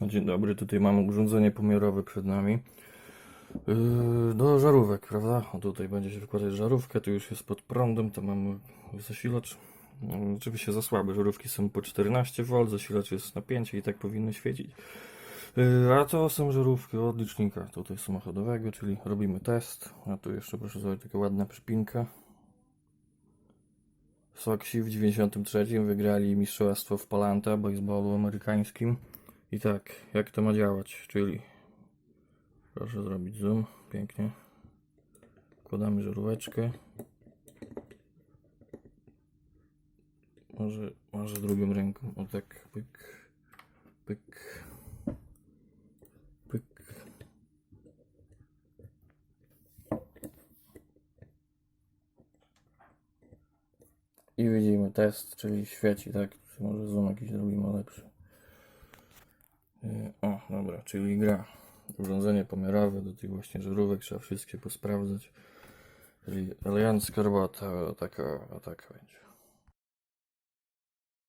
No, Dzień dobry, tutaj mamy urządzenie pomiarowe przed nami. Yy, do żarówek, prawda? O, tutaj będzie się wykładać żarówkę, tu już jest pod prądem, to mamy zasilacz. No, oczywiście za słabe, żarówki są po 14V, zasilacz jest napięcie i tak powinny świecić. Yy, a to są żarówki od licznika tutaj samochodowego, czyli robimy test. A tu jeszcze proszę zobaczyć, taka ładna przypinka. Soksi w 93 wygrali mistrzostwo w Palanta, baseballu amerykańskim. I tak, jak to ma działać, czyli proszę zrobić zoom, pięknie. Wkładamy żaróweczkę. Może, może drugą ręką, o tak, pyk, pyk, pyk. I widzimy test, czyli świeci, tak? Może zoom jakiś zrobimy lepszy. Dobra, czyli gra. Urządzenie pomiarowe do tych właśnie żarówek, trzeba wszystkie posprawdzać. Czyli elegancka robota, taka, taka będzie.